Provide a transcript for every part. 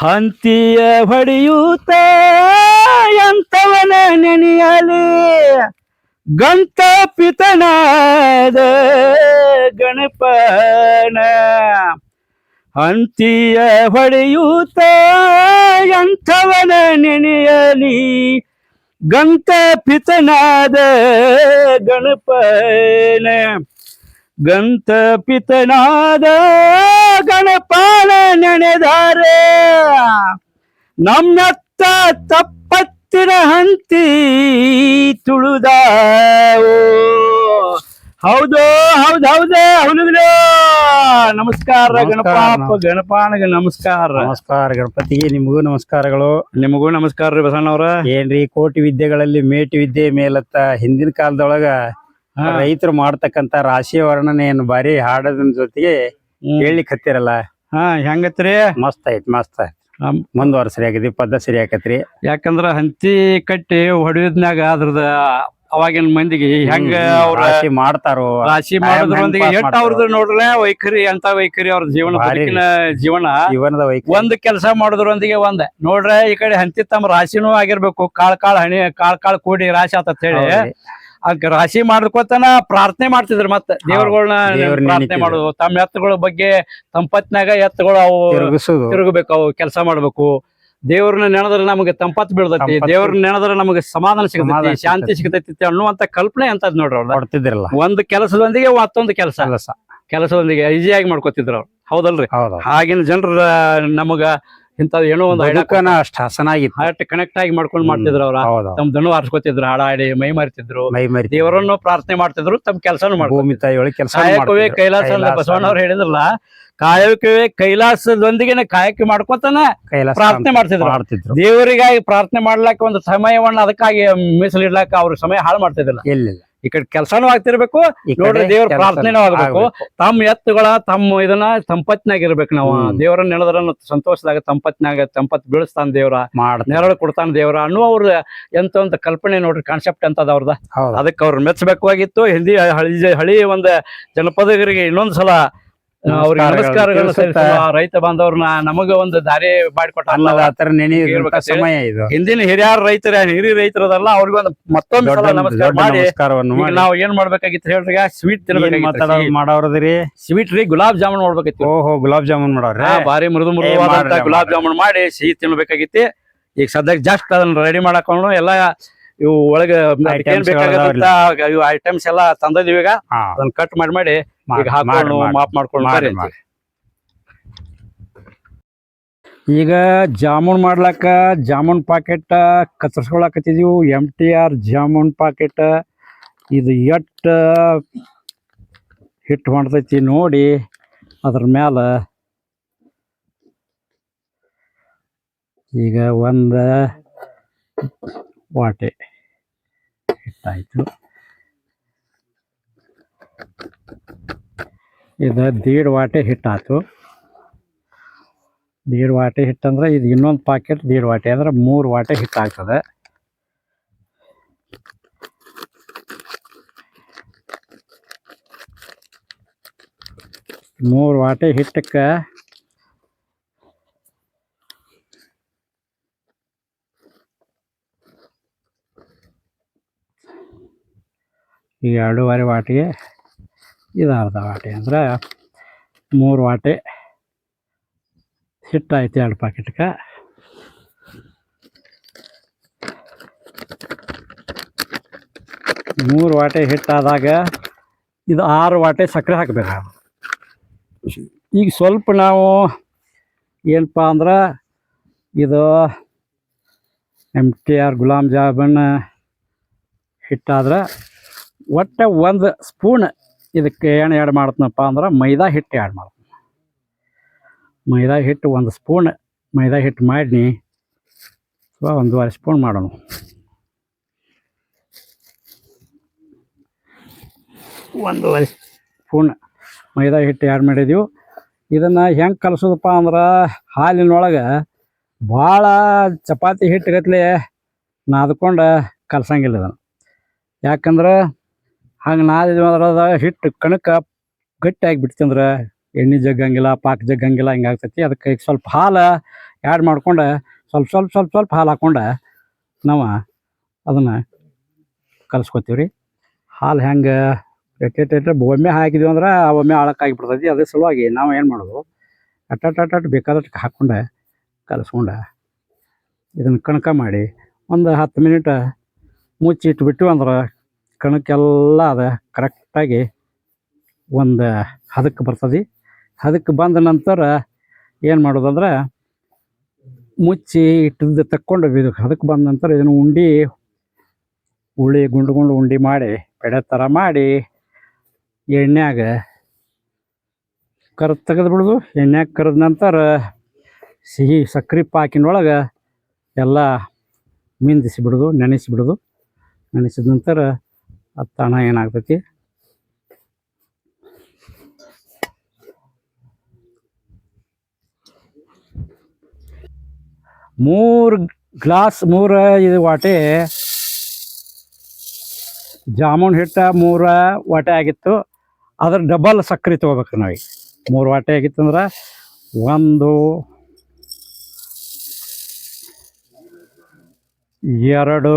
ಹಂತಿಯ ಹೊಡೆಯೂತ ಎಂತವನ ನೆನೆಯಲಿ? ಗಂತ ಪಿತನಾದ ಗಣಪನ. ಹಂತಿಯ ಹೊಡೆಯೂತ ಎಂಥವನ ನೆನೆಯಲಿ? ಗಂತ ಪಿತನಾದ ಗಣಪನ. ಗಂತ ಪಿತನಾದ ಗಣಪಾಲ ನೆನೆದಾರೆ. ನಮ್ಮತ್ತ ತಪ್ಪತ್ತಿನ ಹಂತಿ ತುಳುದ ಹೌದು ಹೌದು ಹೌದು ಹೌದು ನಮಸ್ಕಾರ ಗಣಪ ಗಣಪಾನಗ ನಮಸ್ಕಾರ. ನಮಸ್ಕಾರ. ಗಣಪತಿ ನಿಮಗೂ ನಮಸ್ಕಾರಗಳು. ನಿಮಗೂ ನಮಸ್ಕಾರ ರೀ ಬಸಣ್ಣವ್ರ ಏನ್ರಿ ಕೋಟಿ ವಿದ್ಯೆಗಳಲ್ಲಿ ಮೇಟಿ ವಿದ್ಯೆ ಮೇಲತ್ತ ಹಿಂದಿನ ಕಾಲದೊಳಗ. ರೈತರು ಮಾಡ್ತಕ್ಕಂತ ರಾಶಿ ವರ್ಣನೆಯನ್ನು ಬಾರಿ ಹಾಡೋದ್ರ ಜೊತೆಗೆ. ಹೇಳಿಕ್ ಹತ್ತಿರಲ್ಲ? ಹಾ ಹೆಂಗತ್ರಿ? ಮಸ್ತ್ ಐತಿ ಮಸ್ತ್ ಐತ್. ಮುಂದುವರ್ ಸರಿ ಆಗೈತಿ ಪದ್ದ ಸರಿ ಆಕತ್ರಿ ಯಾಕಂದ್ರ ಹಂತಿ ಕಟ್ಟಿ ಹೊಡೆಯೋದ್ನಾಗ ಅದ್ರದ ಅವಾಗಿನ ಮಂದಿಗೆ ಹೆಂಗ ಅವ್ರ ರಾಶಿ ಮಾಡ್ತಾರೋ? ರಾಶಿ ಮಾಡೋದ್ರೊಂದಿಗೆ ಎಷ್ಟ್ ಅವ್ರದ್ದು ನೋಡ್ರಲ್ಲ ವೈಖರಿ ಅಂತ ವೈಖರಿ ಅವ್ರ ಜೀವನ ಬದುಕಿನ ಜೀವನ. ಜೀವನದ ಒಂದ್ ಕೆಲಸ ಮಾಡೋದ್ರೊಂದಿಗೆ ಒಂದ್. ನೋಡ್ರೆ ಈ ಕಡೆ ಹಂತಿ ತಮ್ಮ ರಾಶಿನೂ ಆಗಿರ್ಬೇಕು ಕಾಳ್ ಕಾಳ್ ಹಣಿ ಕಾಳ್ ಕಾಳ್ ಕೂಡಿ ರಾಶಿ ಆತತ್ ಹೇಳಿ. ರಾಶಿ ಮಾಡ್ಕೋತನ ಪ್ರಾರ್ಥನೆ ಮಾಡ್ತಿದ್ರು ಮತ್ತೆ. ದೇವ್ರಗಳನ್ನ ಪ್ರಾರ್ಥನೆ ಮಾಡುದು. ತಮ್ಮ ಎತ್ತುಗಳ ಬಗ್ಗೆ ತಂಪತ್ನಾಗ ಎತ್ತುಗಳು ಅವು ತಿರುಗಬೇಕು ಅವು ಕೆಲಸ ಮಾಡ್ಬೇಕು. ದೇವ್ರನ್ನ ನೆನೆದ್ರೆ ನಮಗೆ ತಂಪತ್ ಬೀಳ್ತೈತಿ. ದೇವರನ್ನ ನೆನೆದ್ರೆ ನಮಗೆ ಸಮಾಧಾನ ಸಿಗತೈತಿ ಶಾಂತಿ ಸಿಗತೈತಿ ಅನ್ನುವಂತ ಕಲ್ಪನೆ ಅಂತ ನೋಡ್ರಿ ಅವ್ರ. ಒಂದ್ ಕೆಲಸದೊಂದಿಗೆ ಮತ್ತೊಂದು ಕೆಲಸ. ಕೆಲಸ. ಕೆಲಸದೊಂದಿಗೆ ಈಸಿಯಾಗಿ ಮಾಡ್ಕೋತಿದ್ರು ಅವ್ರು. ಹೌದಲ್ರಿ? ಹೌದು. ಆಗಿನ ಜನರ ನಮಗ ಇಂಥದ್ ಏನೋ ಒಂದು ಬದುಕನ ಅಷ್ಟ ಹಸನಾಗಿತ್ತು. ಹಾರ್ಟ್ ಕನೆಕ್ಟ್ ಆಗಿ ಮಾಡ್ಕೊಂಡ್ ಮಾಡ್ತಿದ್ರು ಅವ್ರ. ಹೌದು ತಮ್ಮ ದನು ಆರಿಸ್ಕೊತಿದ್ರು ಹಾಡಾಡಿ ಮೈ ಮಾರ್ತಿದ್ರು. ಮೈ ಮರಿ ದೇವರನ್ನು ಪ್ರಾರ್ಥನೆ ಮಾಡ್ತಿದ್ರು ತಮ್ಮ ಕೆಲಸನು ಭೂಮಿ ತಾಯಿಯೊಳಗೆ ಕೆಲಸ ಕಾಯಕವೇ ಕೈಲಾಸ ಅಂತ ಬಸವಣ್ಣವ್ರು ಹೇಳಿದ್ರಲ್ಲ ಕಾಯಕವೇ ಕೈಲಾಸದೊಂದಿಗೆ ಕಾಯಕ ಮಾಡ್ಕೊತಾನೆ ಕೈಲಾಸ ಪ್ರಾರ್ಥನೆ ಮಾಡ್ತಿದ್ರು. ಮಾಡ್ತಿದ್ರು. ದೇವರಿಗಾಗಿ ಪ್ರಾರ್ಥನೆ ಮಾಡ್ಲಾಕ ಒಂದು ಸಮಯವನ್ನ ಅದಕ್ಕಾಗಿ ಮೀಸಲಿಡ್ಲಾಕ ಅವ್ರ ಸಮಯ ಹಾಳು ಮಾಡ್ತಿದ್ದಿಲ್ಲ. ಎಲ್ಲಿಲ್ಲ ಈ ಕಡೆ ಕೆಲಸನೂ ಆಗ್ತಿರ್ಬೇಕು. ನೋಡ್ರಿ ದೇವ್ರ ಪ್ರಾರ್ಥನೆನೂ ಆಗ್ಬೇಕು. ತಮ್ಮ ಎತ್ತುಗಳ ತಮ್ಮ ಇದನ್ನ ಸಂಪತ್ನಾಗ ಇರ್ಬೇಕು ನಾವು. ದೇವರ ದೇವರನ್ನ ನೆನೆದ್ರ ಸಂತೋಷದಾಗ ತಂಪತ್ನಾಗ ತಂಪತ್ ಬೀಳಿಸ್ತಾನ ದೇವ್ರ. ಮಾಡ ನೆರಳು ಕೊಡ್ತಾನ ದೇವ್ರ ಅನ್ನೋ ಅವ್ರ ಎಂತ ಒಂದು ಕಲ್ಪನೆ ನೋಡ್ರಿ ಕಾನ್ಸೆಪ್ಟ್ ಅಂತದ ಅವ್ರದ. ಅದಕ್ಕೆ ಅವ್ರು ಮೆಚ್ಚಬೇಕಾಗಿತ್ತು ಹಿಂದಿ ಹಳಿ ಹಳಿ ಒಂದು ಜನಪದಗರಿಗೆ ಇನ್ನೊಂದ್ಸಲ ಆ, ಅವ್ರಿಗೆ ನಮಸ್ಕಾರಗಳು. ನಮಸ್ಕಾರಗಳನ್ನ ಆ ರೈತ ಬಾಂಧವ್ರನ್ನ ನಮಗ ಒಂದು ದಾರಿ ಮಾಡಿಕೊಟ್ಟ ಸಮಯ ಇದು. ಹಿಂದಿನ ಹಿರಿಯರ ರೈತರ ಹಿರಿಯ ರೈತರದಲ್ಲ ಅವ್ರಿಗೊಂದು ಮತ್ತೊಂದು ನಮಸ್ಕಾರ ಮಾಡಿ. ನಾವು ಏನ್ ಮಾಡ್ಬೇಕಾಗಿತ್ತು ಹೇಳ್ರಿ ಸ್ವೀಟ್ ತಿನ್ಬೇಕಾಗಿತ್ತು. ಮಾಡೋರದ್ರಿ? ಸ್ವೀಟ್ ರೀ ಗುಲಾಬ್ ಜಾಮೂನ್ ಮಾಡ್ಬೇಕಿತ್ತು. ಓಹೋ ಗುಲಾಬ್ ಜಾಮೂನ್ ಮಾಡವ್ರ ಬಾರಿ ಮೃದು ಮೃದುವಾದಂತ ಗುಲಾಬ್. ಜಾಮೂನ್ ಮಾಡಿ ಸಿಹಿ ತಿನ್ಬೇಕಾಗಿತ್ತು. ಈಗ ಸದ್ಯಕ್ಕೆ ಜಸ್ಟ್ ಅದನ್ನ ರೆಡಿ ಮಾಡಕೊಂಡು ಎಲ್ಲ ಇವು ಒಳಗ ಅದಕ್ಕೆ ಏನ್ ಬೇಕಾಗತ್ತ ಇವು ಐಟಮ್ಸ್ ಎಲ್ಲ ತಂದಿದೀವಿ ಈಗ ಹಾ, ಅದನ್ನ ಕಟ್ ಮಾಡಿ ಮಾಡಿ ಈಗ ಹಾಕೊಂಡು ಮಾಪ್ ಮಾಡ್ಕೊಂಡು ಬರ್ರಿ. ಈಗ ಜಾಮೂನ್ ಮಾಡ್ಲಾಕ jamun packet ಕತ್ತರಿಸ್ಕೊಳಕತ್ತಿದೀವಿ. M T R jamun packet ಇದು ಎಟ್ ಹಿಟ್ಟು ಮಾಡ್ತೈತಿ ನೋಡಿ ಅದ್ರ ಮ್ಯಾಲ. ಈಗ ಒಂದು ವಾಟೆ ಹಿಟ್ಟಾಯಿತು ಇದು ದೀಡ್ ವಾಟೆ ಹಿಟ್ಟಾಯ್ತು ದೀಡ್ ವಾಟೆ ಹಿಟ್ಟಂದ್ರೆ ಇದು ಇನ್ನೊಂದು ಪಾಕೆಟ್ ದೀಡ್ ವಾಟೆ ಅಂದ್ರೆ ಮೂರು ವಾಟೆ ಹಿಟ್ಟಾಗ್ತದೆ ಮೂರು ವಾಟೆ ಹಿಟ್ಟಕ್ಕೆ ಈ ಎರಡೂವರೆ ವಾಟಿಗೆ ಇದು ಅರ್ಧ ವಾಟೆ ಅಂದ್ರೆ ಮೂರು ವಾಟೆ ಹಿಟ್ಟಾಯ್ತು ಎರಡು ಪಾಕೆಟ್ಗೆ. ಮೂರು ವಾಟೆ ಹಿಟ್ಟಾದಾಗ ಇದು ಆರು ವಾಟೆ ಸಕ್ಕರೆ ಹಾಕಬೇಕು ಈಗ ಸ್ವಲ್ಪ ನಾವು ಏನಪ್ಪ ಅಂದ್ರೆ ಇದು M T R gulab jamun ಹಿಟ್ಟಾದ್ರೆ ಒಟ್ಟು ಒಂದು ಸ್ಪೂನ್ ಇದಕ್ಕೆ ಏನು ಆ್ಯಡ್ ಮಾಡ್ತೀನಪ್ಪ ಅಂದ್ರೆ ಮೈದಾ ಹಿಟ್ಟು ಆ್ಯಡ್ ಮಾಡ್ತೀನಿ. ಮೈದಾ ಹಿಟ್ಟು ಒಂದು ಸ್ಪೂನ್, ಮೈದಾ ಹಿಟ್ಟು ಮಾಡಿ ಒಂದು ಒಂದೂವರೆ ಸ್ಪೂನ್ ಮಾಡೋಣ ಒಂದೂವರೆ ಸ್ಪೂನ್ ಮೈದಾ ಹಿಟ್ಟು ಆ್ಯಡ್ ಮಾಡಿದೀವಿ. ಇದನ್ನು ಹೆಂಗೆ ಕಲಸೋದಪ್ಪ ಅಂದ್ರೆ ಹಾಲಿನೊಳಗೆ ಭಾಳ ಚಪಾತಿ ಹಿಟ್ಟುಗತ್ಲೆ ನಾದ್ಕೊಂಡು ಕಲ್ಸಂಗಿಲ್ಲ ಇದನ್ನು. ಯಾಕಂದ್ರೆ ಹಂಗೆ ನಾದಿದ್ವಿ ಅಂದ್ರೆ ಅದು ಹಿಟ್ಟು ಕಣಕ ಗಟ್ಟಿಯಾಗಿ ಬಿಡ್ತಂದ್ರೆ ಎಣ್ಣೆ ಜಗ್ಗಂಗಿಲ್ಲ, ಪಾಕ ಜಗ್ಗಂಗಿಲ್ಲ, ಹಿಂಗೆ ಆಗ್ತೈತಿ. ಅದಕ್ಕೆ ಈಗ ಸ್ವಲ್ಪ ಹಾಲು ಆ್ಯಡ್ ಮಾಡ್ಕೊಂಡು ಸ್ವಲ್ಪ ಸ್ವಲ್ಪ ಸ್ವಲ್ಪ ಸ್ವಲ್ಪ ಹಾಲು ಹಾಕ್ಕೊಂಡು ನಾವು ಅದನ್ನು ಕಲಿಸ್ಕೊತೀವಿ ರೀ ಹಾಲು ಹೆಂಗೆ ಎಟ್ಟೆಟ್ಟೆ ಒಮ್ಮೆ ಹಾಕಿದ್ವಿ ಅಂದ್ರೆ ಒಮ್ಮೆ ಆಳಕ್ಕಾಗಿ ಬಿಡ್ತೈತಿ. ಅದ್ರ ಸಲುವಾಗಿ ನಾವು ಏನು ಮಾಡೋದು ಅಟ್ಟಟ್ ಅಟ್ಟ ಬೇಕಾದಷ್ಟು ಹಾಕ್ಕೊಂಡು ಕಲಿಸ್ಕೊಂಡು ಇದನ್ನು ಕಣಕ ಮಾಡಿ ಒಂದು ಹತ್ತು ಮಿನಿಟ್ ಮುಚ್ಚಿಟ್ಬಿಟ್ಟು ಅಂದ್ರೆ ಕಣಕ್ಕೆಲ್ಲ ಅದ ಕರೆಕ್ಟಾಗಿ ಒಂದು ಹದಕ್ಕೆ ಬರ್ತದೆ. ಹದಕ್ಕೆ ಬಂದ ನಂತರ ಏನು ಮಾಡೋದಂದ್ರೆ ಮುಚ್ಚಿ ಇಟ್ಟಿದ್ದು ತಕ್ಕೊಂಡು ಇದು ಹದಕ್ಕೆ ಬಂದ ನಂತರ ಇದನ್ನು ಉಂಡಿ ಉಳಿ ಗುಂಡು ಗುಂಡು ಉಂಡೆ ಮಾಡಿ, ಪೆಡೆ ಥರ ಮಾಡಿ ಎಣ್ಣೆಯಾಗ ಕರ್ದು ತೆಗೆದು ಬಿಡೋದು. ಎಣ್ಣೆಯಾಗ ಕರೆದ ನಂತರ ಸಿಹಿ ಸಕ್ರೆ ಪಾಕಿನೊಳಗೆ ಎಲ್ಲ ಮಿಂದಿಸಿ ಬಿಡೋದು, ನೆನೆಸಿ ನೆನೆಸಿದ ನಂತರ ಅದು ತಾಣ ಏನಾಗ್ತೈತಿ? ಮೂರು ಗ್ಲಾಸ್, ಮೂರು ಇದು ವಾಟೆ. ಜಾಮೂನ್ ಹಿಟ್ಟ ಮೂರ ವಾಟೆ ಆಗಿತ್ತು. ಅದ್ರ ಡಬಲ್ ಸಕ್ಕರೆ ತೊಗೋಬೇಕು ನಾವೀಗ. ಮೂರು ವಾಟೆ ಆಗಿತ್ತು ಅಂದ್ರೆ ಒಂದು, ಎರಡು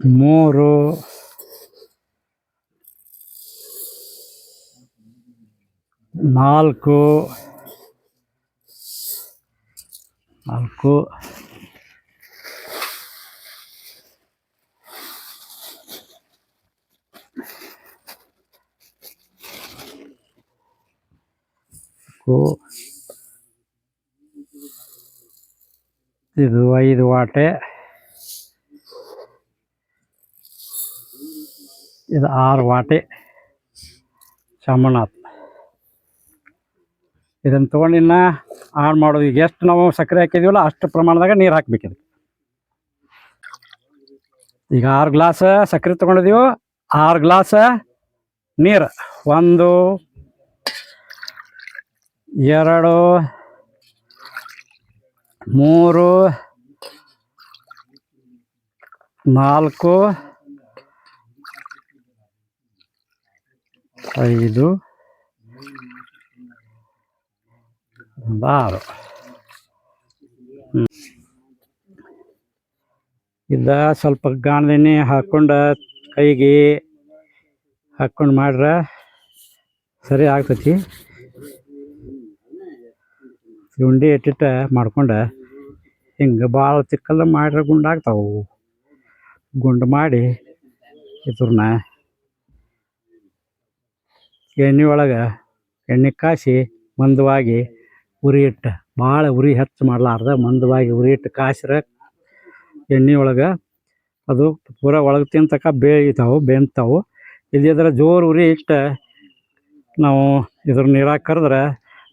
ಮೂರು ನಾಲ್ಕು ನಾಲ್ಕು ನಾಲ್ಕು ಇದು ಐದು ವಾಟೆ ಇದು ಆರು ವಾಟೆ ಚಾಮನಾಥ್ ಇದನ್ನು ತೊಗೊಂಡಿನ್ನ ಆಡ್ ಮಾಡೋದು. ಈಗ ಎಷ್ಟು ನಾವು ಸಕ್ಕರೆ ಹಾಕಿದೀವಲ್ಲ ಅಷ್ಟು ಪ್ರಮಾಣದಾಗ ನೀರು ಹಾಕ್ಬೇಕು ಈಗ ಆರು ಗ್ಲಾಸ್ ಸಕ್ಕರೆ ತೊಗೊಂಡಿದ್ದೀವಿ ಆರು ಗ್ಲಾಸ್ ನೀರು. ಒಂದು, ಎರಡು, ಮೂರು, ನಾಲ್ಕು ಐದು, ಆರು. ಇದ ಸ್ವಲ್ಪ ಗಾಣದೆಣ್ಣೆ ಹಾಕ್ಕೊಂಡು ಕೈಗೆ ಹಾಕ್ಕೊಂಡು ಮಾಡ್ರೆ ಸರಿ ಆಗ್ತೈತಿ. ಉಂಡೆ ಇಟ್ಟಿಟ್ಟ ಮಾಡ್ಕೊಂಡು ಹಿಂಗೆ ಭಾಳ ತಿಕ್ಕಲ್ಲ ಮಾಡ್ರೆ ಗುಂಡಾಗ್ತಾವು ಗುಂಡು ಮಾಡಿ ಇದ್ರನ್ನ ಎಣ್ಣೆ ಒಳಗೆ ಎಣ್ಣೆ ಕಾಸಿ ಮಂದವಾಗಿ ಉರಿ ಇಟ್ಟು ಭಾಳ ಉರಿ ಹೆಚ್ಚು ಮಾಡಲಾರ್ದ ಮಂದವಾಗಿ ಉರಿ ಇಟ್ಟು ಕಾಸ್ರ ಎಣ್ಣೆ ಒಳಗೆ ಅದು ಪೂರ ಒಳಗೆ ತಿಂತಕ ಬೇಯ್ತಾವೆ, ಬೆಂತಾವು. ಇಲ್ಲಿದ್ರೆ ಜೋರು ಉರಿ ಇಟ್ಟು ನಾವು ಇದ್ರ ನೀರಾಗ ಕರೆದ್ರೆ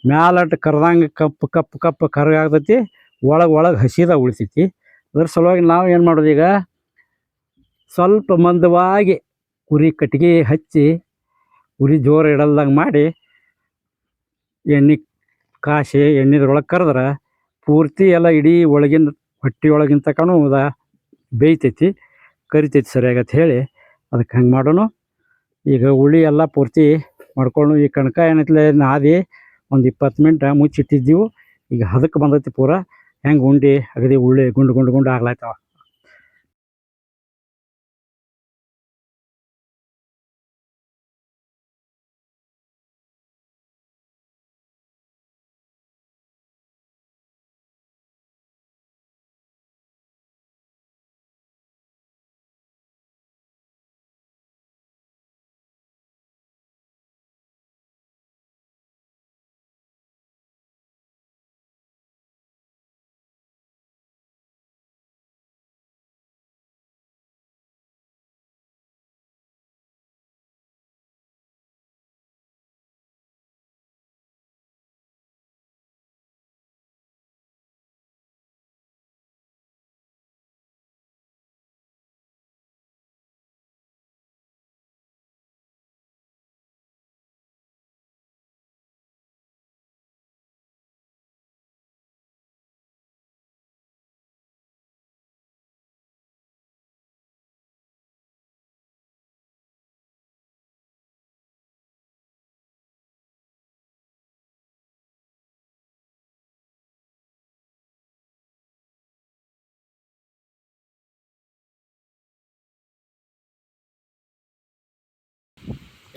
ಮ್ಯಾಲಟ್ಟು ಕರ್ದಂಗೆ ಕಪ್ಪು ಕಪ್ಪು ಕಪ್ಪು ಕರ್ಗಾಗ್ತೈತಿ ಒಳಗೆ ಒಳಗೆ ಹಸಿದ ಉಳಿತೈತಿ. ಅದ್ರ ಸಲುವಾಗಿ ನಾವು ಏನು ಮಾಡೋದು ಈಗ ಸ್ವಲ್ಪ ಮಂದವಾಗಿ ಉರಿ ಕಟ್ಟಿಗೆ ಹಚ್ಚಿ ಉರಿ ಜೋರು ಇಡಲ್ದಂಗೆ ಮಾಡಿ ಎಣ್ಣೆ ಕಾಶಿ ಎಣ್ಣೆದ್ರೊಳಗೆ ಕರೆದ್ರೆ ಪೂರ್ತಿ ಎಲ್ಲ ಇಡೀ ಒಳಗಿನ ಹೊಟ್ಟೆ ಒಳಗಿನ ತನಕನೂ ಅದ ಬೇಯ್ತೈತಿ, ಕರಿತೈತಿ ಅಂತ ಹೇಳಿ ಅದಕ್ಕೆ ಹಂಗೆ ಮಾಡೋಣ ಈಗ ಉಳಿ ಎಲ್ಲ ಪೂರ್ತಿ ಮಾಡ್ಕೊಂಡು ಈ ಕಣಕ ಏನೈತ್ಲೆ, ನಾದಿ ಒಂದು ಇಪ್ಪತ್ತು ಮಿನಿಟ್ ಮುಚ್ಚಿಟ್ಟಿದ್ದೀವಿ. ಈಗ ಹದಕ್ಕೆ ಬಂದೈತಿ ಪೂರ. ಹೆಂಗೆ ಉಂಡಿ, ಅಗದಿ ಉಳ್ಳಿ ಗುಂಡು ಗುಂಡು ಗುಂಡು ಆಗ್ಲಾಯ್ತವ.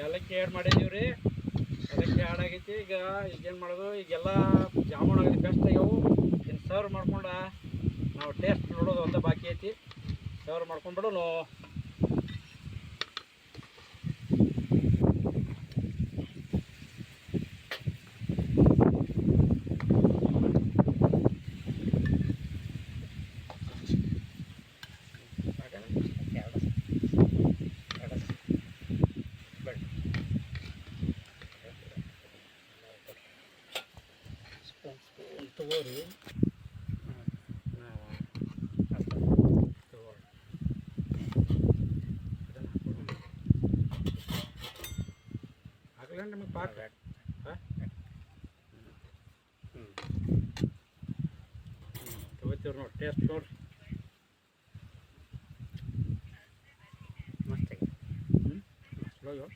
ಏಲಕ್ಕಿ ಆ್ಯಡ್ ಮಾಡಿದೀವಿ ರೀ ಏಲಕ್ಕಿ ಆ್ಯಡ್ ಈಗ ಈಗೇನು ಮಾಡೋದು? ಈಗೆಲ್ಲ ಜಾಮೂನ್ ಬೆಸ್ಟ್ ಆಗ್ಯಾವು. ಇನ್ನು ಸರ್ವ್ ಮಾಡ್ಕೊಂಡು ನಾವು ಟೇಸ್ಟ್ ನೋಡೋದು ಒಂದೇ ಬಾಕಿ ಐತಿ. ಸರ್ವ್ ಮಾಡ್ಕೊಂಡ್ಬಿಡೋನು. ಸ್ಪೂನ್ ತಗೋರಿ ಹಾಕ್ಲ ನಿಮಗೆ ಪಾಕ ತಗೋತೀವ್ರಿ ನೋಡಿ ಟೇಸ್ಟ್ ನೋಡ್ರಿ ಮಸ್ತ್ ಆಗೈತೆ ಹ್ಞೂ ಚಲೋ